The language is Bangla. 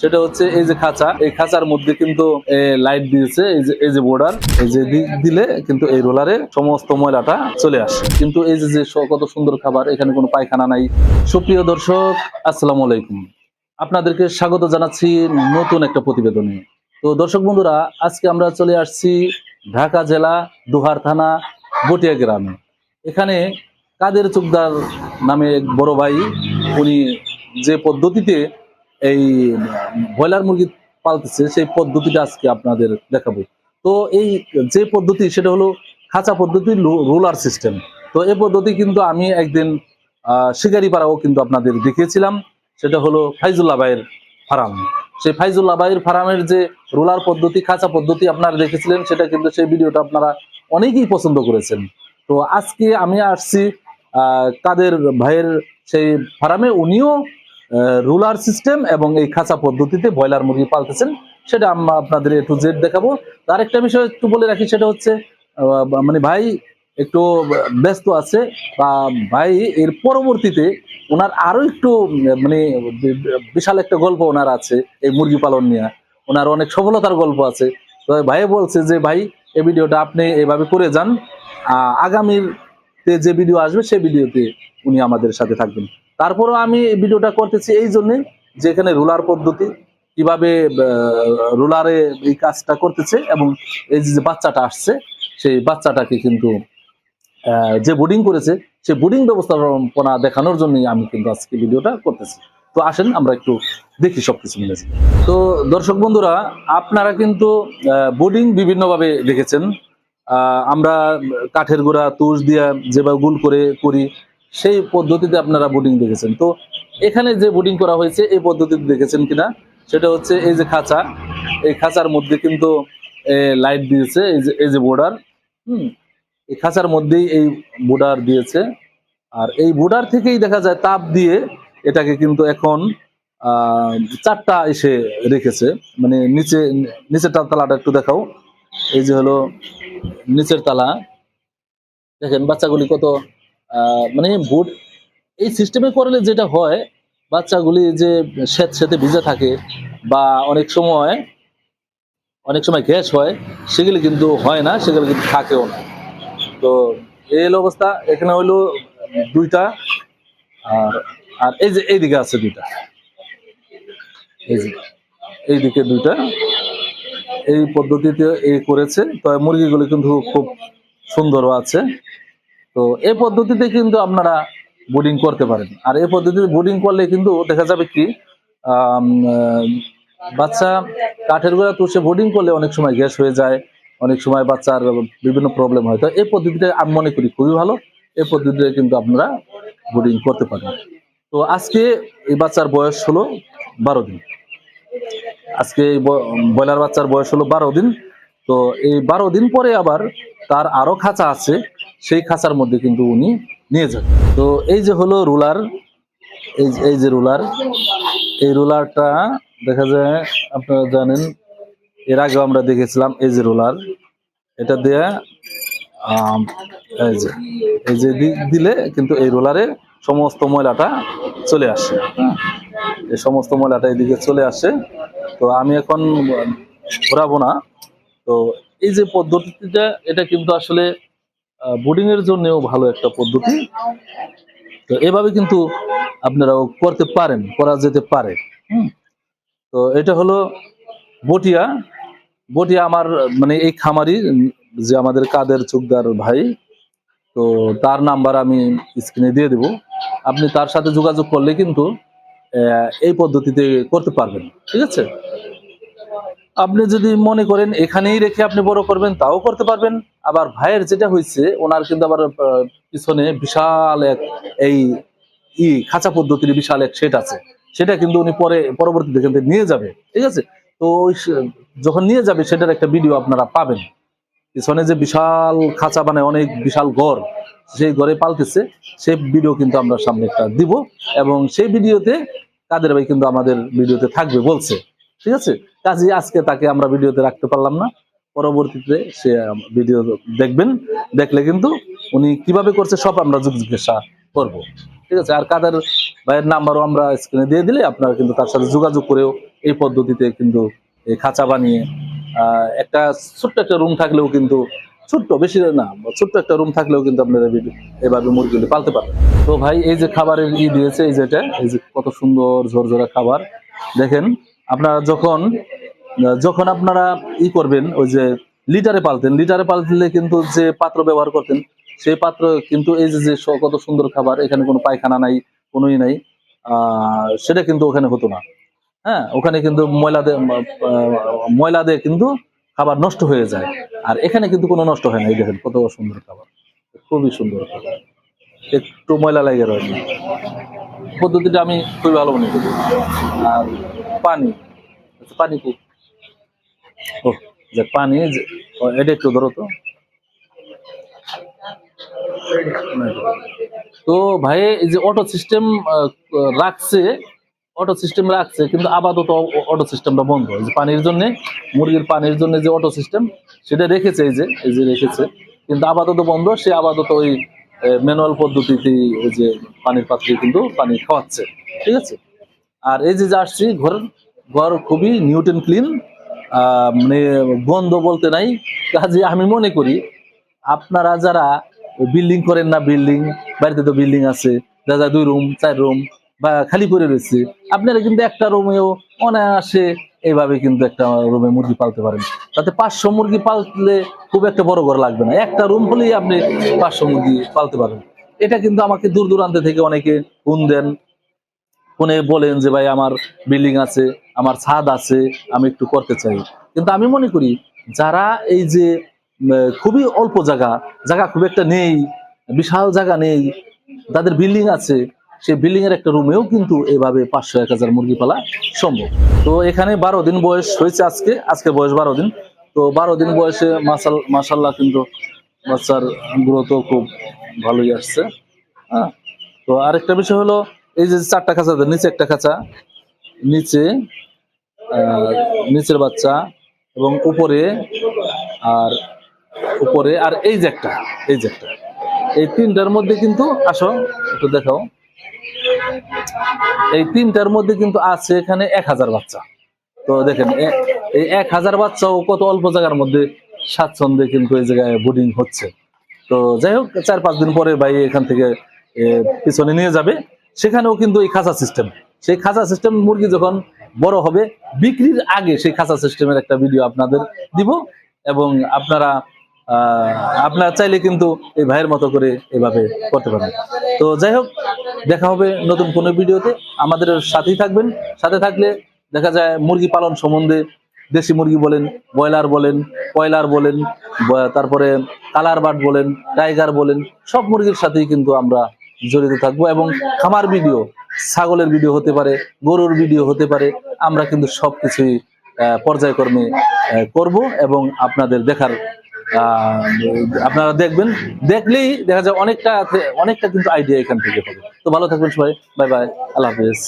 সেটা হচ্ছে এই যে খাঁচা। এই খাঁচার মধ্যে কিন্তু লাইট দিয়েছে। এই যে এই যে বর্ডার এই যে দিলে কিন্তু এই রোলারে সমস্ত ময়লাটা চলে আসে। কিন্তু এই যে যে কত সুন্দর খাবার, এখানে কোনো পায়খানা নাই। সুপ্রিয় দর্শক, আসসালামু আলাইকুম। আপনাদেরকে স্বাগত জানাচ্ছি নতুন একটা প্রতিবেদনে। তো দর্শক বন্ধুরা, আজকে আমরা চলে আসছি ঢাকা জেলা দুহার থানা বটিয়া গ্রামে। এখানে কাদের চুকদার নামে এক বড় ভাই, উনি যে পদ্ধতিতে এই ব্রয়লার মুরগি পালতেছে, সেই পদ্ধতিটা আজকে আপনাদের দেখাবো। তো এই যে পদ্ধতি, সেটা হলো খাঁচা পদ্ধতি রুলার সিস্টেম। তো এই পদ্ধতি কিন্তু আমি একদিন শিকারিপাড়াও কিন্তু আপনাদের দেখিয়েছিলাম। সেটা হলো ফাইজুল্লাহ ভাইয়ের ফার্ম। সেই ফাইজুল্লাহ ভাইয়ের ফার্মের যে রোলার পদ্ধতি, খাঁচা পদ্ধতি আপনারা দেখেছিলেন, সেটা কিন্তু সেই ভিডিওটা আপনারা অনেকেই পছন্দ করেছেন। তো আজকে আমি আসছি কাদের ভাইয়ের সেই ফার্মে, উনিও রুলার সিস্টেম এবং এই খাঁচা পদ্ধতিতে ব্রয়লার মুরগি পালতেছেন সেটা আমরা আপনাদের একটু জেড দেখাবো। তার একটা বিষয় একটু বলে রাখি সেটা হচ্ছে মানে ভাই একটু ব্যস্ত আছে বা ভাই এর পরবর্তীতে ওনার আরও একটু মানে বিশাল একটা গল্প ওনার আছে এই মুরগি পালন নিয়ে। ওনার অনেক সফলতার গল্প আছে। তো ভাই বলছে যে ভাই এই ভিডিওটা আপনি এভাবে করে যান আহ, আগামীর তে যে ভিডিও আসবে সেই ভিডিওতে উনি আমাদের সাথে থাকবেন। তারপরও আমি ভিডিওটা করতেছি এই জন্যে যে এখানে রুলার পদ্ধতি, কীভাবে রুলারে এই কাজটা করতেছে এবং এই যে বাচ্চাটা আসছে, সেই বাচ্চাটাকে কিন্তু যে বোর্ডিং করেছে, সেই বোর্ডিং ব্যবস্থাপনা দেখানোর জন্যই আমি কিন্তু আজকে ভিডিওটা করতেছি। তো আসেন, আমরা একটু দেখি সবকিছু মিলেছে তো দর্শক বন্ধুরা, আপনারা কিন্তু বোর্ডিং বিভিন্নভাবে দেখেছেন। আমরা কাঠের গোড়া, তুষ দিয়া যেভাবে গুল করে করি সেই পদ্ধতিতে আপনারা বোর্ডিং দেখেছেন। তো এখানে যে বোর্ডিং করা হয়েছে, এই পদ্ধতিতে দেখেছেন কিনা? সেটা হচ্ছে এই যে খাঁচা। এই খাঁচার মধ্যে কিন্তু লাইট দিয়েছে, এই যে এই যে বোর্ডার হুম, এই খাঁচার মধ্যেই এই বোর্ডার দিয়েছে। আর এই বোর্ডার থেকেই দেখা যায় তাপ দিয়ে এটাকে কিন্তু এখন চারটা এসে রেখেছে। মানে নিচে, নিচের তালাটা একটু দেখাও। এই যে হলো নিচের তালা। দেখেন বাচ্চাগুলি কত মানে বোর্ড এই সিস্টেমে করলে যেটা হয়, বাচ্চাগুলি যে স্যাঁত স্যাঁতে ভিজে থাকে বা অনেক সময় অনেক সময় গ্যাস হয়, সেগুলি কিন্তু হয় না, সেগুলি কিন্তু থাকেও না। তো এই হলো অবস্থা, এখানে হইল দুইটা, আর আর এই যে এইদিকে আছে দুইটা। এই যে এইদিকে দুইটা, এই পদ্ধতিতে এই করেছে, তো মুরগিগুলো কিন্তু খুব সুন্দরও আছে। তো এই পদ্ধতিতে কিন্তু আপনারা বোর্ডিং করতে পারেন। আর এই পদ্ধতিতে বোর্ডিং করলে কিন্তু দেখা যাবে কি বাচ্চা কাঠের গোড়া তুষে বোর্ডিং করলে অনেক সময় গ্যাস হয়ে যায়, অনেক সময় বাচ্চার বিভিন্ন প্রবলেম হয়। তো এই পদ্ধতিটা আমি মনে করি খুবই ভালো। এই পদ্ধতিতে কিন্তু আপনারা বোর্ডিং করতে পারেন। তো আজকে এই বাচ্চার বয়স হলো বারো দিন। আজকে এই ব্রয়লার বাচ্চার বয়স হলো বারো দিন। তো এই বারো দিন পরে আবার তার আরও খাঁচা আছে। সেই খাঁচার মধ্যে কিন্তু উনি নিয়ে যান। তো এই যে হলো রুলার, এই এই যে রুলার, এই রুলারটা দেখা যায় আপনারা জানেন, এর আগে আমরা দেখেছিলাম এই যে রোলার, এটা দিয়ে এই যে এই যে দিলে কিন্তু এই রোলারে সমস্ত ময়লাটা চলে আসে হ্যাঁ? এই সমস্ত ময়লাটা এদিকে চলে আসে। তো আমি এখন ঘোরাবো না। তো এই যে পদ্ধতিটা, এটা কিন্তু আসলে বোর্ডিং এর জন্যও ভালো একটা পদ্ধতি। তো এভাবে কিন্তু আপনারাও করতে পারেন, করা যেতে পারে। তো এটা হলো বটিয়া। বটিয়া আমার মানে এই খামারি, যে আমাদের কাদের চুকদার ভাই, তো তার নাম্বার আমি স্ক্রিনে দিয়ে দেব। আপনি তার সাথে যোগাযোগ করলে কিন্তু এই পদ্ধতিতে করতে পারবেন। ঠিক আছে? আপনি যদি মনে করেন এখানেই রেখে আপনি বড় করবেন, তাও করতে পারবেন। আবার ভাইয়ের যেটা হয়েছে, ওনার কিন্তু আবার পিছনে বিশাল এক এই ই খাঁচা পদ্ধতির বিশাল এক সেট আছে। সেটা কিন্তু উনি পরে, পরবর্তীতে কিন্তু নিয়ে যাবে, ঠিক আছে? তো যখন নিয়ে যাবে, সেটার একটা ভিডিও আপনারা পাবেন। পিছনে যে বিশাল খাঁচা মানে অনেক বিশাল গড় সেই ঘরে পালতেছে সেই ভিডিও কিন্তু আমরা সামনে একটা দিব। এবং সেই ভিডিওতে কাদের ভাই কিন্তু আমাদের ভিডিওতে থাকবে বলছে। ঠিক আছে? কাজে আজকে তাকে আমরা ভিডিওতে রাখতে পারলাম না। পরবর্তীতে সে ভিডিও দেখবেন। দেখলে কিন্তু উনি কীভাবে করছে সব আমরা জিজ্ঞাসা করব। ঠিক আছে? আর কাদের ভাইয়ের নাম্বারও আমরা স্ক্রিনে দিয়ে দিলে আপনারা কিন্তু তার সাথে যোগাযোগ করেও এই পদ্ধতিতে কিন্তু এই খাঁচা বানিয়ে একটা ছোট্ট একটা রুম থাকলেও কিন্তু ছোট্ট, বেশি না, ছোট্ট একটা রুম থাকলেও কিন্তু আপনারা এভাবে মুরগিগুলি পালতে পারবেন। তো ভাই, এই যে খাবারের ই দিয়েছে, এই যেটা এই যে কত সুন্দর ঝরঝরা খাবার। দেখেন আপনারা যখন যখন আপনারা ই করবেন, ওই যে লিটারে পালতেন, লিটারে পালতে কিন্তু যে পাত্র ব্যবহার করতেন, সেই পাত্র কিন্তু এই যে কত সুন্দর খাবার, এখানে কোনো পায়খানা নাই কোনোই নাই সেটা কিন্তু ওখানে হতো না। হ্যাঁ ওখানে কিন্তু ময়লা দিয়ে ময়লা দিয়ে কিন্তু খাবার নষ্ট হয়ে যায়। আর এখানে কিন্তু কোনো নষ্ট হয় না, এই দেখেন কত সুন্দর খাবার, খুবই সুন্দর খাবার। একটু ময়লা লাগে রয়েছে। পদ্ধতিটা আমি খুবই ভালো মনে করি। আর পানি আচ্ছা, পানি খুব। ও যে পানি এটা একটু ধরো তো। তো ভাই এই যে অটো সিস্টেম রাখছে অটো সিস্টেম রাখছে কিন্তু আপাতত অটো সিস্টেমটা বন্ধ। যে পানির জন্য মুরগির পানির জন্য যে অটো সিস্টেম সেটা রেখেছে এই যে এই যে রেখেছে। কিন্তু আপাতত বন্ধ সে আপাতত ওই ম্যানুয়াল পদ্ধতিতে ওই যে পানির পাত্রে কিন্তু পানি খাওয়াচ্ছে, ঠিক আছে? আর এই যে আসছি, ঘর ঘর খুবই নিউট অ্যান্ড ক্লিন মানে গন্ধ বলতে নাই, কাজে আমি মনে করি আপনারা যারা বিল্ডিং করেন না বিল্ডিং, বাড়িতে তো বিল্ডিং আছে, যা যা দুই রুম, চার রুম বা খালি করে রয়েছে। আপনারা কিন্তু একটা রুমেও অনায়াসে এইভাবে কিন্তু একটা রুমে মুরগি পালতে পারেন। তাতে পাঁচশো মুরগি পাললে খুব একটা বড় ঘর লাগবে না। একটা রুম হলেই আপনি পাঁচশো মুরগি পালতে পারেন এটা কিন্তু আমাকে দূর দূরান্ত থেকে অনেকে ফোন দেন। ফোনে বলেন যে, ভাই, আমার বিল্ডিং আছে, আমার ছাদ আছে, আমি একটু করতে চাই। কিন্তু আমি মনে করি, যারা এই যে খুবই অল্প জায়গা জায়গা খুব একটা নেই, বিশাল জায়গা নেই, তাদের বিল্ডিং আছে সেই বিল্ডিং এর একটা রুমেও কিন্তু এভাবে পাঁচশো এক হাজার মুরগি পালা সম্ভব। তো এখানে বারো দিন বয়স হয়েছে আজকে আজকে বয়স বারো দিন। তো বারো দিন বয়সে মাসাল মাসাল্লাহ কিন্তু বাচ্চার গ্রোথও খুব ভালোই আসছে। হ্যাঁ? তো আরেকটা বিষয় হলো, এই যে চারটা খাঁচা নিচে একটা খাঁচা, নিচে নিচের বাচ্চা এবং উপরে আর উপরে আর এই যে একটা, এই যে একটা। এই তিনটার মধ্যে কিন্তু আসো, একটু দেখাও। এই তিনটার মধ্যে কিন্তু আছে এখানে এক হাজার বাচ্চা। তো দেখেন এই এক হাজার বাচ্চাও কত অল্প জায়গার মধ্যে স্বাচ্ছন্দ্যে কিন্তু এই জায়গায় বোর্ডিং হচ্ছে। তো যাই হোক, চার পাঁচ দিন পরে ভাই এখান থেকে পিছনে নিয়ে যাবে। সেখানেও কিন্তু এই খাঁচা সিস্টেম সেই খাঁচা সিস্টেম মুরগি যখন বড় হবে, বিক্রির আগে সেই খাঁচা সিস্টেমের একটা ভিডিও আপনাদের দিব। এবং আপনারা আপনারা চাইলে কিন্তু এই ভাইয়ের মতো করে এভাবে করতে পারেন তো যাই হোক, দেখা হবে নতুন কোনো ভিডিওতে। আমাদের সাথেই থাকবেন। সাথে থাকলে দেখা যায় মুরগি পালন সম্বন্ধে দেশি মুরগি বলেন, ব্রয়লার বলেন, কয়লার বলেন তারপরে কালার বাট বলেন, টাইগার বলেন, সব মুরগির সাথেই কিন্তু আমরা জড়িত থাকব এবং খামার ভিডিও, ছাগলের ভিডিও হতে পারে, গরুর ভিডিও হতে পারে, আমরা কিন্তু সব কিছুই পর্যায়ক্রমে করব এবং আপনাদের দেখার আপনারা দেখবেন, দেখলেই দেখা যায় অনেকটা অনেকটা কিন্তু আইডিয়া এখান থেকে হবে। তো ভালো থাকবেন সবাই। বাই বাই আল্লাহ হাফেজ।